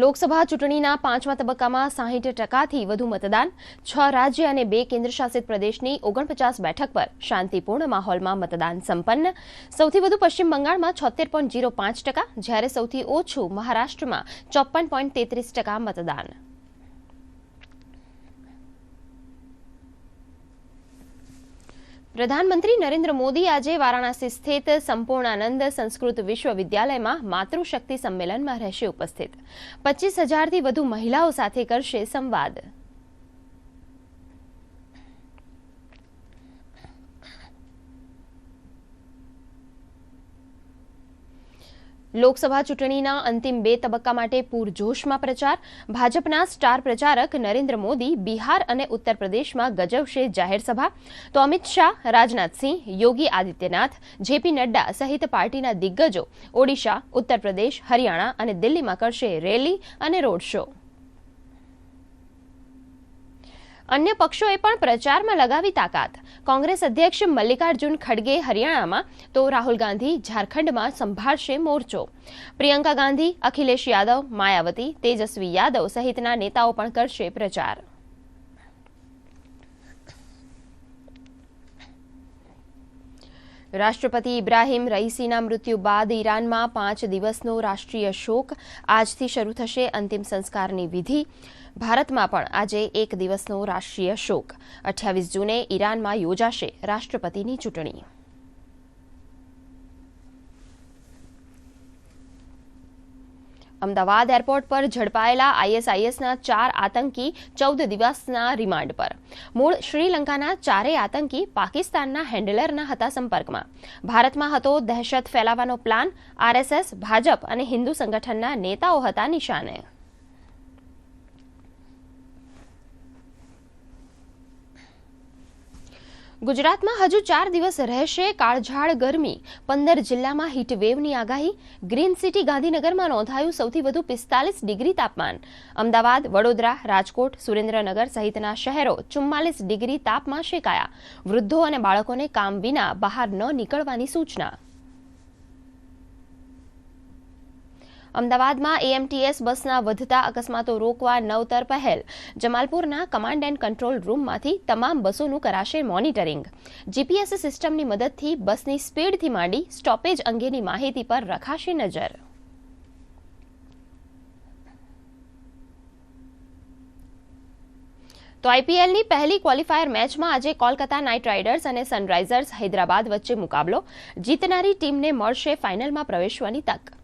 લોકસભા ચૂંટણીના પાંચમા તબક્કામાં સાહીઠ ટકાથી વધુ મતદાન, છ રાજ્ય અને બે કેન્દ્રશાસિત પ્રદેશની ઓગણપચાસ બેઠક પર શાંતિપૂર્ણ માહોલમાં મતદાન સંપન્ન. સૌથી વધુ પશ્ચિમ બંગાળમાં છોતેર પોઈન્ટ જીરો પાંચ ટકા, જ્યારે સૌથી ઓછું મહારાષ્ટ્રમાં ચોપ્પન પોઈન્ટ તેત્રીસ ટકા મતદાન. પ્રધાનમંત્રી નરેન્દ્ર મોદી આજે વારાણસી સ્થિત સંપૂર્ણાનંદ સંસ્કૃત વિશ્વવિદ્યાલયમાં માતૃશક્તિ સંમેલનમાં રહેશે ઉપસ્થિત. પચીસ હજારથી વધુ મહિલાઓ સાથે કરશે સંવાદ. લોકસભા ચૂંટણીના અંતિમ બે તબક્કા માટે પૂરજોશમાં પ્રચાર. ભાજપના સ્ટાર પ્રચારક નરેન્દ્ર મોદી બિહાર અને ઉત્તર પ્રદેશમાં ગજવશે જાહેર સભા. તો અમિત શાહ રાજનાથસિંહ યોગી આદિત્યનાથ, જેપી નડ્ડા સહિત પાર્ટીના દિગ્ગજો ઓડિશા ઉત્તર પ્રદેશ હરિયાણા અને દિલ્હીમાં કરશે રેલી અને રોડ શો. અન્ય પક્ષોએ પણ પ્રચારમાં લગાવી તાકાત. કોંગ્રેસ અધ્યક્ષ મલ્લિકાર્જુન ખડગે હરિયાણામાં તો રાહુલ ગાંધી ઝારખંડમાં સંભાળશે મોરચો. પ્રિયંકા ગાંધી, અખિલેશ યાદવ, માયાવતી, તેજસ્વી યાદવ સહિતના નેતાઓ પણ કરશે પ્રચાર. રાષ્ટ્રપતિ ઇબ્રાહિમ રઈસીના મૃત્યુ બાદ ઈરાનમાં પાંચ દિવસનો રાષ્ટ્રીય શોક. આજથી શરૂ થશે અંતિમ સંસ્કારની વિધિ. ભારતમાં પણ આજે એક દિવસનો રાષ્ટ્રીય શોક. અઠ્યાવીસ જૂને ઈરાનમાં યોજાશે રાષ્ટ્રપતિની ચૂંટણી. અમદાવાદ એરપોર્ટ પર ઝડપાયેલા આઈએસઆઈએસના ચાર આતંકી ચૌદ દિવસના રિમાન્ડ પર. મૂળ શ્રીલંકાના ચારેય આતંકી પાકિસ્તાનના હેન્ડલરના હતા સંપર્કમાં. ભારતમાં હતો દહેશત ફેલાવવાનો પ્લાન, આરએસએસ, ભાજપ અને હિન્દુ સંગઠનના નેતાઓ હતા નિશાને. ગુજરાતમાં હજુ ચાર દિવસ રહેશે કાળઝાળ ગરમી. પંદર જિલ્લામાં હીટવેવની આગાહી. ગ્રીન સિટી ગાંધીનગરમાં નોંધાયું સૌથી વધુ પિસ્તાલીસ ડિગ્રી તાપમાન. અમદાવાદ, વડોદરા, રાજકોટ, સુરેન્દ્રનગર સહિતના શહેરો ચુમ્માલીસ ડિગ્રી તાપમાં શેકાયા. વૃદ્ધો અને બાળકોને કામ વિના બહાર ન નીકળવાની સૂચના. અમદાવાદમાં એએમટીએસ બસના વધતા અકસ્માતો રોકવા નવતર પહેલ. જમાલપુરના કમાન્ડ એન્ડ કંટ્રોલ રૂમમાંથી તમામ બસોનું કરાશે મોનિટરિંગ. જીપીએસ સિસ્ટમની મદદથી બસની સ્પીડથી માંડી સ્ટોપેજ અંગેની માહિતી પર રખાશે નજર. તો આઈપીએલની પહેલી ક્વોલિફાયર મેચમાં આજે કોલકાતા નાઇટ રાઇડર્સ અને સનરાઇઝર્સ હૈદરાબાદ વચ્ચે મુકાબલો. જીતનારી ટીમને મળશે ફાઇનલમાં પ્રવેશવાની તક.